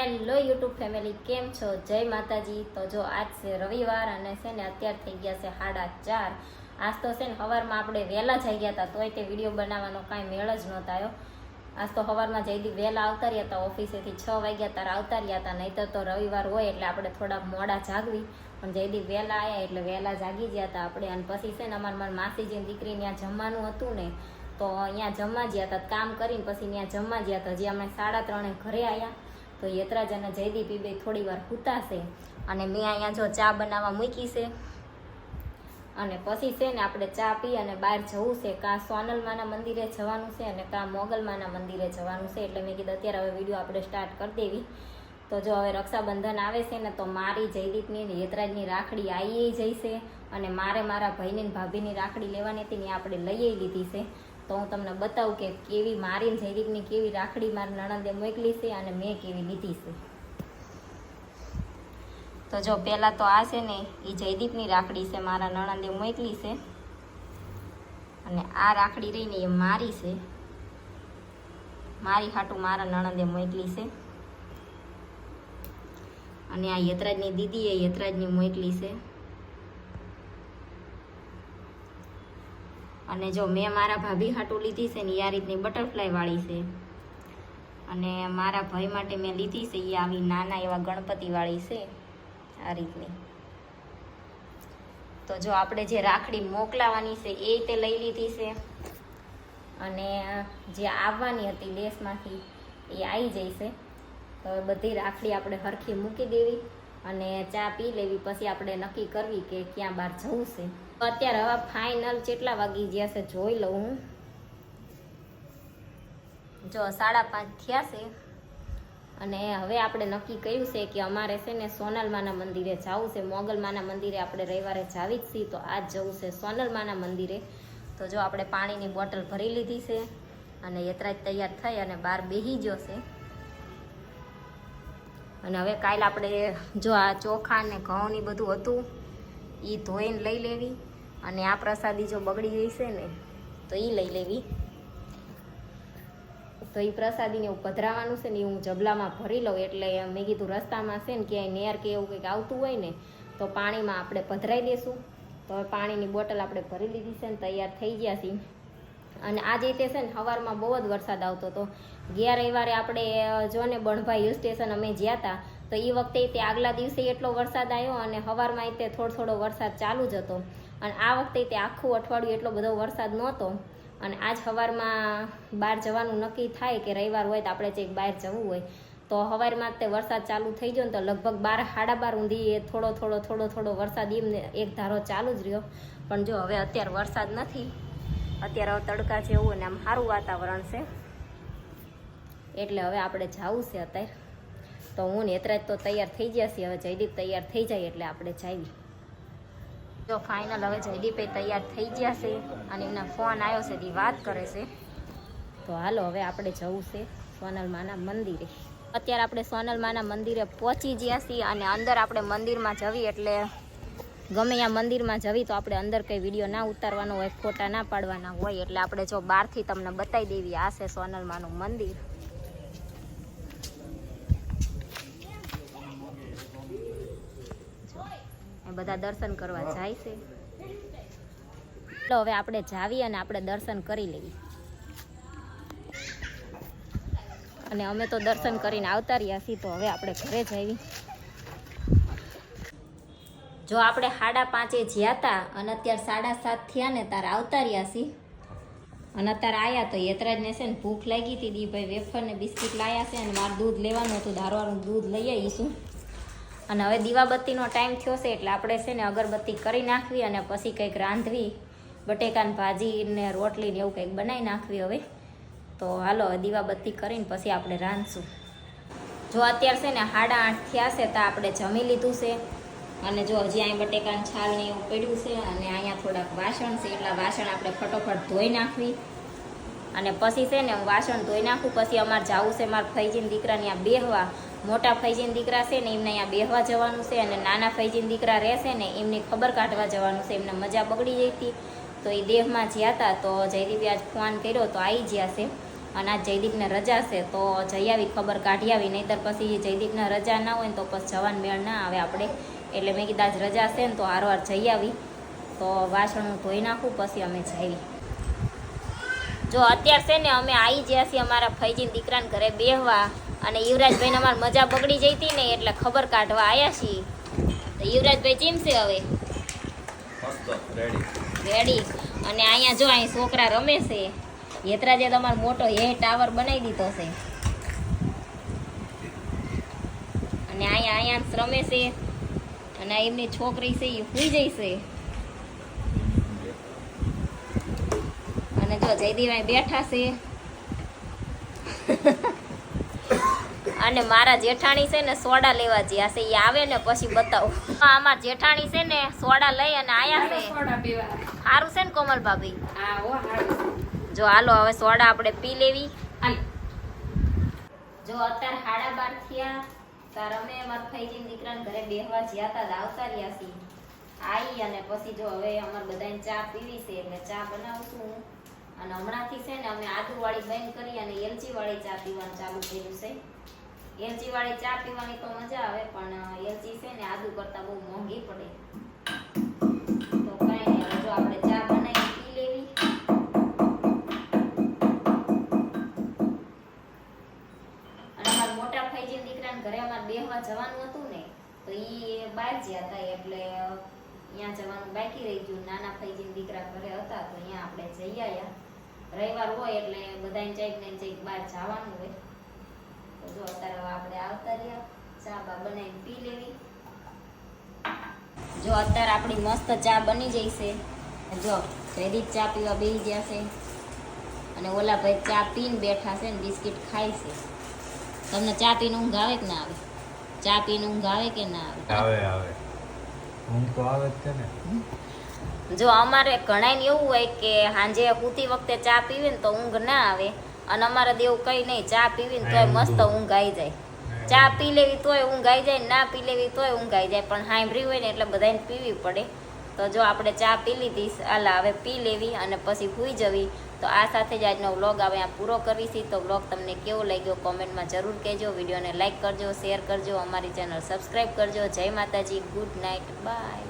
Hello YouTube family, કેમ છો? જય માતાજી. તો જો આજ છે રવિવાર અને છે ને અત્યાર થઈ ગયા છે સાડા ચાર. આજ તો છે ને સવારમાં આપણે વહેલા જઈ ગયા હતા, તોય તે વીડિયો બનાવવાનો કાંઈ મેળ જ નહોતો આજ તો સવારમાં જઈદી વહેલા આવતા રહ્યા હતા ઓફિસેથી છ વાગ્યા તારા આવતા રહ્યા હતા, નહીંતર તો રવિવાર હોય એટલે આપણે થોડા મોડા જાગવી. પણ જઈદી વહેલા આવ્યા એટલે વહેલા જાગી ગયા હતા આપણે. અને પછી છે ને અમારા મારા માસીજીની દીકરી ત્યાં જમવાનું હતું ને, તો અહીંયા જમવા ગયા હતા, કામ કરીને પછી ત્યાં જમવા ગયા હતા. જે અમે સાડા ત્રણે ઘરે આવ્યા તો યતરાજ અને જયદીપ બે થોડી વાર હુતાશે અને મેં અહીંયા જો ચા બનાવવા મૂકી છે. અને પછી છે ને આપણે ચા પી અને બહાર જવું છે. કાં સોનલમાના મંદિરે જવાનું છે અને કાં મોગલમાના મંદિરે જવાનું છે. એટલે મેં કીધું અત્યારે હવે વીડિયો આપણે સ્ટાર્ટ કરી દેવી. તો જો હવે રક્ષાબંધન આવે છે ને તો મારી, જયદીપની ને યતરાજની રાખડી આવી જઈશે. અને મારે મારા ભાઈની ભાભીની રાખડી લેવાની હતી ને આપણે લઈ લીધી છે. તો હું તમને બતાવું કે કેવી મારીને જયદીપની કેવી રાખડી મારી નણંદે મોકલી છે અને મેં કેવી લીધી છે. તો જો પહેલાં તો આ છે ને એ જયદીપની રાખડી છે, મારા નણંદે મોકલી છે. અને આ રાખડી રહીને એ મારી છે. મારી હાટું મારા નણંદે મોકલી છે. અને આ યતરાજની દીદીએ યતરાજની મોકલી છે. અને જો મેં મારા ભાભી હાટું લીધી છે ને એ આ રીતની બટરફ્લાયવાળી છે. અને મારા ભાઈ માટે મેં લીધી છે એ આવી નાના એવા ગણપતિવાળી છે, આ રીતની. તો જો આપણે જે રાખડી મોકલાવાની છે એ તે લઈ લીધી છે. અને જે આવવાની હતી દેશમાંથી એ આવી જઈશે તો બધી રાખડી આપણે હરખી મૂકી દેવી અને ચા પી લેવી, પછી આપણે નક્કી કરવી કે ક્યાં બહાર જવું છે. અત્યારે હવે ફાઇનલ કેટલા વાગી ગયા છે જોઈ લઉં હું. જો સાડા પાંચ થયા છે. અને હવે આપણે નક્કી કર્યું છે કે અમારે છે ને સોનલમાના મંદિરે જવું છે. મોગલમાના મંદિરે આપણે રવિવારે જાવી જ છીએ, તો આજ જવું છે સોનલમાના મંદિરે. તો જો આપણે પાણીની બોટલ ભરી લીધી છે અને યતરાજ તૈયાર થઈ અને બહાર બેહી ગયો છે. અને હવે કાલે આપણે જો આ ચોખા ને ઘઉંની બધું હતું એ ધોઈને લઈ લેવી. અને આ પ્રસાદી જો બગડી ગઈ છે ને, તો એ લઈ લેવી. તો એ પ્રસાદીને એવું પધરાવાનું છે ને હું જબલામાં ભરી લઉં. એટલે મેં કીધું રસ્તામાં છે ને, ક્યાંય નેર કે એવું કંઈક આવતું હોય ને, તો પાણીમાં આપણે પધરાઈ દેશું. તો હવે પાણીની બોટલ આપણે ભરી લીધી છે ને, તૈયાર થઈ ગયા છીએ. અને આજે તે છે ને સવારમાં બહુ જ વરસાદ આવતો હતો. ગયા રવિવારે આપણે જો ને, બણભાઈ હિલ સ્ટેશન અમે જ્યાં હતા, તો એ વખતે તે આગલા દિવસે એટલો વરસાદ આવ્યો અને સવારમાં તે થોડો થોડો વરસાદ ચાલુ જ હતો. અને આ વખતે તે આખું અઠવાડિયું એટલો બધો વરસાદ નહોતો. અને આજ સવારમાં બહાર જવાનું નક્કી થાય કે રવિવાર હોય તો આપણે ચેક બહાર જવું હોય. તો સવારમાં તે વરસાદ ચાલુ થઈ ગયો ને તો લગભગ બાર સાડા બાર ઊંધી એ થોડો થોડો થોડો થોડો વરસાદ એમને એક ધારો ચાલુ જ રહ્યો. પણ જો હવે અત્યારે વરસાદ નથી. અત્યારે તડકા જેવું ને આમ સારું વાતાવરણ છે. એટલે હવે આપણે જવું છે અત્યારે. તો હું ને એતરાજ તો તૈયાર થઈ ગયા છીએ. હવે જયદીપ તૈયાર થઈ જાય એટલે આપણે જાવી. જો ફાઇનલ હવે જયદીપે તૈયાર થઈ ગયા છે અને એમના ફોન આવ્યો છે એ વાત કરે છે. તો હાલો હવે આપણે જવું છે સોનલમાના મંદિરે. અત્યારે આપણે સોનલમાના મંદિરે પહોંચી ગયા છીએ અને અંદર આપણે મંદિરમાં જવી એટલે ગમે ત્યાં મંદિરમાં જવી તો આપણે અંદર કંઈ વીડિયો ના ઉતારવાનો હોય, ફોટા ના પાડવાના હોય એટલે આપણે જો બહારથી તમને બતાવી દેવી આ છે સોનલમાનું મંદિર. બધા દર્શન કરવા જાય છે. ચાલો હવે આપણે જાવી અને આપણે દર્શન કરી લેવી અને અમે તો દર્શન કરીને આવતા રહ્યા છીએ તો હવે આપણે ઘરે જઈએ જો આપણે સાડા પાંચે જ્યાં હતા અને અત્યારે સાડા સાત થયા ને તારે આવતા રહ્યા છીએ. અને અત્યારે આવ્યા તો યતરાજને છે ને ભૂખ લાગી હતી દી ભાઈ વેફર ને બિસ્કિટ લાવ્યા છે અને મારે દૂધ લેવાનું હતું ધારવાળું દૂધ લઈ આવીશું. અને હવે દીવાબત્તીનો ટાઈમ થયો છે એટલે આપણે છે ને અગરબત્તી કરી નાખવી અને પછી કંઈક રાંધવી, બટેકાની ભાજી ને રોટલી ને એવું કંઈક બનાવી નાખવી હવે. તો હાલો દીવાબત્તી કરીને પછી આપણે રાંધશું. જો અત્યારે છે ને સાડા આઠ થયા છે તો આપણે જમી લીધું છે. અને જો હજી અહીં બટેકાની છાલ ને એવું પડ્યું છે અને અહીંયા થોડાક વાસણ છે એટલા વાસણ આપણે ફટોફટ ધોઈ નાખવી. અને પછી છે ને હું વાસણ ધોઈ નાખું, પછી અમારે જવું છે, મારા ફૈજીન દીકરાની આ બેહવા. મોટા ફૈજીન દીકરા છે ને એમને અહીંયા બેહવા જવાનું છે અને નાના ફૈજીન દીકરા રહેશે ને એમની ખબર કાઢવા જવાનું છે, એમને મજા બગડી જઈ હતી. તો એ દેહમાં જ્યાં હતા તો જયદીપે આજ ફોન કર્યો તો આવી ગયા છે. અને આજ જયદીપને રજા છે તો જઈ આવી, ખબર કાઢી આવી. નહીંતર પછી જયદીપને રજા ના હોય ને તો પછી જવાન મેળ ના આવે આપણે. એટલે મેં કીધા આજ રજા છે ને તો હારવાર જઈ આવી. તો વાસણ હું ધોઈ નાખું, પછી અમે જઈએ. જો અત્યારે છે ને અમે આવી ગયા છીએ અમારા ફૈજીન દીકરાને ઘરે બેહવા અને યુવરાજભાઈને અમારે મજા બગડી જઈ હતી ને એટલે ખબર કાઢવા આવ્યા છીએ. તો યુવરાજભાઈ ચીમશે હવે? રેડી અને અહીંયા જો અહીં છોકરા રમે છે. હેતરાજે તમારો મોટો હે ટાવર બનાવી દીધો છે. અને અહીંયા અહીંયા રમે છે. અને એમની છોકરી છે એ સુઈ જાય છે. અને જો જયદીભાઈ બેઠા છે. અને મારા જેઠાણી છે ને સોડા લેવા જ્યાં છે એ આવે ને પછી બતાવું. આમાં જેઠાણી છે ને સોડા લઈ અને આયા છે. સારું છે ને કોમલ ભાભી? જો હાલો હવે સોડા આપણે પી લેવી. જો અત્યારે સાડા બાર થયા તાર અમે અમારા ફઈજીન દીકરાને ઘરે બેહવા જ્યાં તા આવતા રહ્યા છીએ. આવી અને પછી જો હવે અમારે બધાને ચા પીવી છે એટલે ચા બનાવશું હું. અને હમણાંથી છે ને અમે આદુ વાળી બંધ કરી અને એલચીવાળી ચા પીવાનું ચાલુ કર્યું છે. એલચી વાળી ચા પીવાની તો મજા આવે, પણ એલચી છે ને આદુ કરતા બહુ મોંઘી પડે. તો કંઈ નહીં જો આપણે ચા બનાવી પી લેવી. અને અમારા મોટા ફાઈજી દીકરાને ઘરે અમારે બેહવા જવાનું હતું ને, તો એ બહાર ગયા હતા, એટલે અહીંયા જવાનું બાકી રહી ગયું. નાના ફાઈજી દીકરા ઘરે હતા, તો અહીંયા આપણે રવિવાર હોય એટલે બધાને ચઈક ને ચઈક બહાર જવાનું હોય. તો જો અત્યારે આપણે આવતા રહ્યા. ચા બા બનાવીને પી લેવી. જો અત્યારે આપણી મસ્ત ચા બની જઈ છે. જો જયદીપ ચા પીવા બેસી ગયા છે. અને ઓલા ભાઈ ચા પીને બેઠા છે ને બિસ્કિટ ખાય છે. તમને ચા પીને ઊંઘ આવે કે ના આવે? ચા પીને ઊંઘ આવે કે ના આવે? આવે આવે. ઊંઘ તો આવે જ છે ને. જો અમારે ઘણાને એવું હોય કે સાંજે સૂતી વખતે ચા પીવી ને તો ઊંઘ ના આવે અને અમારે દેવ કંઈ નહીં ચા પીવી ને તોય મસ્ત ઊંઘ આવી જાય. ચા પી લેવી તોય ઊંઘ આવી જાય ના પી લેવી તોય ઊંઘ આવી જાય પણ સાંભળી હોય ને એટલે બધાને પીવી પડે. તો જો આપણે ચા પી લીધી આલા હવે પી લેવી અને પછી સૂઈ જવી. તો આ સાથે જ આજનો વ્લોગ હવે આ પૂરો કરીશી. તો વ્લોગ તમને કેવો લાગ્યો કોમેન્ટમાં જરૂર કહેજો. વિડીયોને લાઇક કરજો શેર કરજો અમારી ચેનલ સબસ્ક્રાઈબ કરજો. જય માતાજી ગુડ નાઇટ બાય.